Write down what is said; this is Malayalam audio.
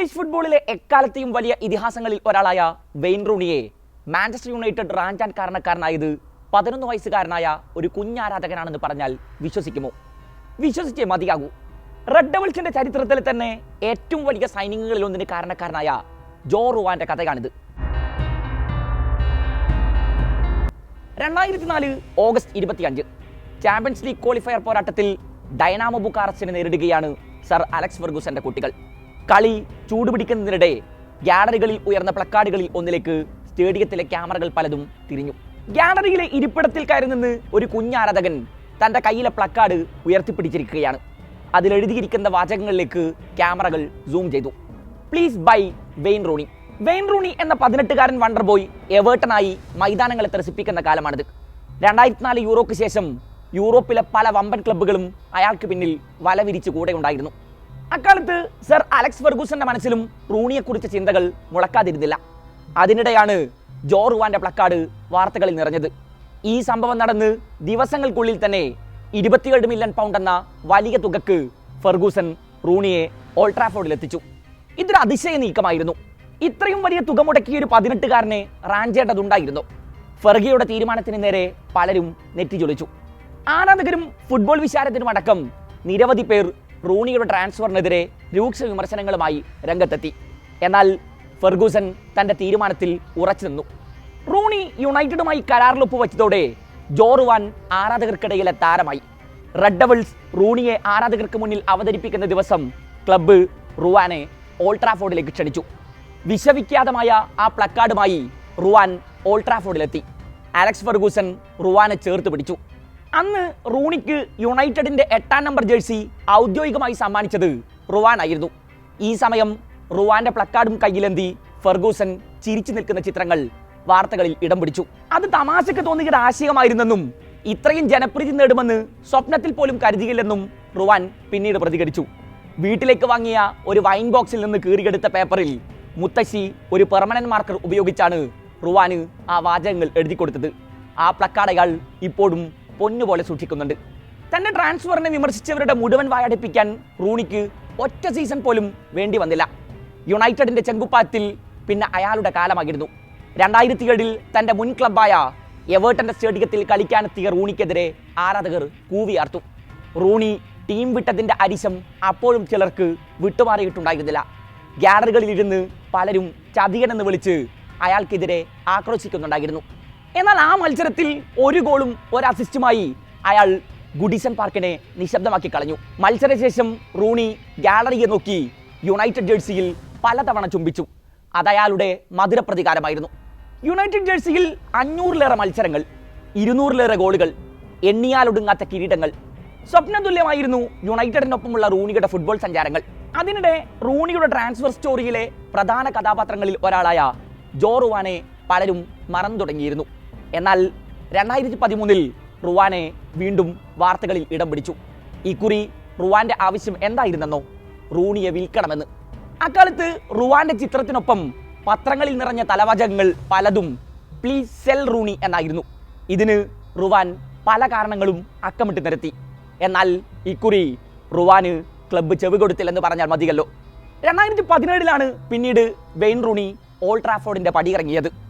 ഇംഗ്ലീഷ് ഫുട്ബോളിലെ എക്കാലത്തെയും വലിയ ഇതിഹാസങ്ങളിൽ ഒരാളായ വെയിൻ റൂണിയെ മാഞ്ചസ്റ്റർ യുണൈറ്റഡ് റാഞ്ചാൻ കാരണക്കാരനായത് പതിനൊന്ന് വയസ്സുകാരനായ ഒരു കുഞ്ഞാരാധകനാണെന്ന് പറഞ്ഞാൽ വിശ്വസിക്കുമോ? വിശ്വസിച്ചേ മതിയാകൂ. റെഡ് ഡബിൾസിന്റെ ചരിത്രത്തിൽ തന്നെ ഏറ്റവും വലിയ സൈനിങ്ങുകളിൽ ഒന്നിന് കാരണക്കാരനായ ജോ റുവാന്റെ കഥയാണിത്. രണ്ടായിരത്തി നാല് ഓഗസ്റ്റ് ഇരുപത്തിയഞ്ച് ചാമ്പ്യൻസ് ലീഗ് ക്വാളിഫയർ പോരാട്ടത്തിൽ ഡൈനാമോ ബുക്കാറസിനെ നേരിടുകയാണ് സർ അലക്സ് ഫെർഗൂസന്റെ കുട്ടികൾ. കളി ചൂടുപിടിക്കുന്നതിനിടെ ഗ്യാലറികളിൽ ഉയർന്ന പ്ലക്കാർഡുകളിൽ ഒന്നിലേക്ക് സ്റ്റേഡിയത്തിലെ ക്യാമറകൾ പലതും തിരിഞ്ഞു. ഗ്യാലറിയിലെ ഇരിപ്പിടത്തിൽ കയറി നിന്ന് ഒരു കുഞ്ഞാരാധകൻ തന്റെ കയ്യിലെ പ്ലക്കാർഡ് ഉയർത്തിപ്പിടിച്ചിരിക്കുകയാണ്. അതിലെഴുതിയിരിക്കുന്ന വാചകങ്ങളിലേക്ക് ക്യാമറകൾ സൂം ചെയ്തു. Please buy Wayne Rooney Wayne Rooney എന്ന പതിനെട്ടുകാരൻ വണ്ടർ ബോയ് എവേർട്ടനായി മൈതാനങ്ങളെ ത്രസിപ്പിക്കുന്ന കാലമാണിത്. രണ്ടായിരത്തി നാല് യൂറോക്ക് ശേഷം യൂറോപ്പിലെ പല വമ്പൻ ക്ലബ്ബുകളും അയാൾക്ക് പിന്നിൽ വല വിരിച്ച് കൂടെ ഉണ്ടായിരുന്നു അക്കാലത്ത് സർ അലക്സ് ഫെർഗൂസന്റെ മനസ്സിലും റൂണിയെക്കുറിച്ച ചിന്തകൾ മുളക്കാതിരുന്നില്ല. അതിനിടെയാണ് ജോറുവാന്റെ പ്ലക്കാർഡ് വാർത്തകളിൽ നിറഞ്ഞത്. ഈ സംഭവം നടന്ന് ദിവസങ്ങൾക്കുള്ളിൽ തന്നെ ഇരുപത്തിയേഴ് മില്യൺ പൗണ്ട് എന്ന വലിയ തുകക്ക് ഫെർഗൂസൻ റൂണിയെ ഓൾട്രാഫോർഡിൽ എത്തിച്ചു. ഇതൊരു അതിശയ നീക്കമായിരുന്നു. ഇത്രയും വലിയ തുക മുടക്കിയ ഒരു പതിനെട്ടുകാരനെ റാഞ്ചേണ്ടതുണ്ടായിരുന്നു ഫെർഗിയുടെ തീരുമാനത്തിന് നേരെ പലരും നെറ്റിജൊളിച്ചു ആരാധകരും ഫുട്ബോൾ വിശാരത്തിനും അടക്കം നിരവധി പേർ റൂണിയുടെ ട്രാൻസ്ഫറിനെതിരെ രൂക്ഷ വിമർശനങ്ങളുമായി രംഗത്തെത്തി. എന്നാൽ ഫെർഗൂസൻ തന്റെ തീരുമാനത്തിൽ ഉറച്ചു നിന്നു. റൂണി യുണൈറ്റഡുമായി കരാറിൽ ഒപ്പുവെച്ചതോടെ ജോർവാൻ ആരാധകർക്കിടയിലെ താരമായി. റെഡ് ഡബിൾസ് റൂണിയെ ആരാധകർക്ക് മുന്നിൽ അവതരിപ്പിക്കുന്ന ദിവസം ക്ലബ്ബ് റുവാനെ ഓൾട്രാഫോർഡിലേക്ക് ക്ഷണിച്ചു. വിഷവിഖ്യാതമായ ആ പ്ലക്കാർഡുമായി റുവാൻ ഓൾട്രാഫോർഡിലെത്തി അലക്സ് ഫെർഗൂസൺ റുവാനെ ചേർത്ത് പിടിച്ചു. അന്ന് റൂണിക്ക് യുണൈറ്റഡിന്റെ എട്ടാം നമ്പർ ജേഴ്സി ഔദ്യോഗികമായി സമ്മാനിച്ചത് റുവാൻ ആയിരുന്നു ഈ സമയം റുവാന്റെ പ്ലക്കാർഡും കയ്യിലെന്തി ഫെർഗൂസൻ ചിരിച്ചു നിൽക്കുന്ന ചിത്രങ്ങൾ വാർത്തകളിൽ ഇടം പിടിച്ചു. അത് തമാശയ്ക്ക് തോന്നിയ ആശയമായിരുന്നെന്നും ഇത്രയും ജനപ്രീതി നേടുമെന്ന് സ്വപ്നത്തിൽ പോലും കരുതിയില്ലെന്നും റുവാൻ പിന്നീട് പ്രതികരിച്ചു. വീട്ടിലേക്ക് വാങ്ങിയ ഒരു വൈൻ ബോക്സിൽ നിന്ന് കീറിയെടുത്ത പേപ്പറിൽ മുത്തശ്ശി ഒരു പെർമനന്റ് മാർക്കർ ഉപയോഗിച്ചാണ് റുവാന് ആ വാചകങ്ങൾ എഴുതി കൊടുത്തത് ആ പ്ലക്കാർഡ് ഇപ്പോഴും പൊന്നുപോലെ സൂക്ഷിക്കുന്നുണ്ട്. തന്റെ ട്രാൻസ്ഫറിനെ വിമർശിച്ചവരുടെ മുഴുവൻ വായടിപ്പിക്കാൻ റൂണിക്ക് ഒറ്റ സീസൺ പോലും വേണ്ടി വന്നില്ല. യുണൈറ്റഡിന്റെ ചെങ്കുപ്പാത്തിൽ പിന്നെ അയാളുടെ കാലമായിരുന്നു. രണ്ടായിരത്തി ഏഴിൽ തന്റെ മുൻ ക്ലബായ എവേർട്ടന്റെ സ്റ്റേഡിയത്തിൽ കളിക്കാനെത്തിയ റൂണിക്കെതിരെ ആരാധകർ കൂവിയാർത്തു റൂണി ടീം വിട്ടതിന്റെ അരിശം അപ്പോഴും ചിലർക്ക് വിട്ടുമാറിയിട്ടുണ്ടായിരുന്നില്ല. ഗ്യാലറികളിൽ ഇരുന്ന് പലരും ചതിയനെന്ന് വിളിച്ച് അയാൾക്കെതിരെ ആക്രോശിക്കുന്നുണ്ടായിരുന്നു. എന്നാൽ ആ മത്സരത്തിൽ ഒരു ഗോളും ഒരു അസിസ്റ്റുമായി അയാൾ ഗുഡിസൺ പാർക്കിനെ നിശബ്ദമാക്കി കളഞ്ഞു. മത്സരശേഷം റൂണി ഗാലറിയെ നോക്കി യുണൈറ്റഡ് ജേഴ്സിയിൽ പലതവണ ചുംബിച്ചു. അതയാളുടെ മധുരപ്രതികാരമായിരുന്നു. മധുര പ്രതികാരമായിരുന്നു യുണൈറ്റഡ് ജേഴ്സിയിൽ അഞ്ഞൂറിലേറെ മത്സരങ്ങൾ ഇരുന്നൂറിലേറെ ഗോളുകൾ എണ്ണിയാലൊടുങ്ങാത്ത കിരീടങ്ങൾ. സ്വപ്നതുല്യമായിരുന്നു യുണൈറ്റഡിനൊപ്പമുള്ള റൂണിയുടെ ഫുട്ബോൾ സഞ്ചാരങ്ങൾ. അതിനിടെ റൂണിയുടെ ട്രാൻസ്ഫർ സ്റ്റോറിയിലെ പ്രധാന കഥാപാത്രങ്ങളിൽ ഒരാളായ ജോറുവാനെ പലരും മറന്നു തുടങ്ങിയിരുന്നു എന്നാൽ രണ്ടായിരത്തി പതിമൂന്നിൽ റുവാനെ വീണ്ടും വാർത്തകളിൽ ഇടം പിടിച്ചു. ഇക്കുറി റുവാന്റെ ആവശ്യം എന്തായിരുന്നെന്നോ റൂണിയെ വിൽക്കണമെന്ന്. അക്കാലത്ത് റുവാന്റെ ചിത്രത്തിനൊപ്പം പത്രങ്ങളിൽ നിറഞ്ഞ തലവാചകങ്ങൾ പലതും പ്ലീസ് സെൽ റൂണി എന്നായിരുന്നു. ഇതിന് റുവാൻ പല കാരണങ്ങളും അക്കമിട്ട് നിരത്തി. എന്നാൽ ഇക്കുറി റുവാന് ക്ലബ്ബ് ചെവി കൊടുത്തില്ലെന്ന് പറഞ്ഞാൽ മതിയല്ലോ. രണ്ടായിരത്തി പതിനേഴിലാണ് പിന്നീട് വെയിൻ റൂണി ഓൾട്രാഫോർഡിന്റെ ട്രാഫോർഡിന്റെ പടിയിറങ്ങിയത്.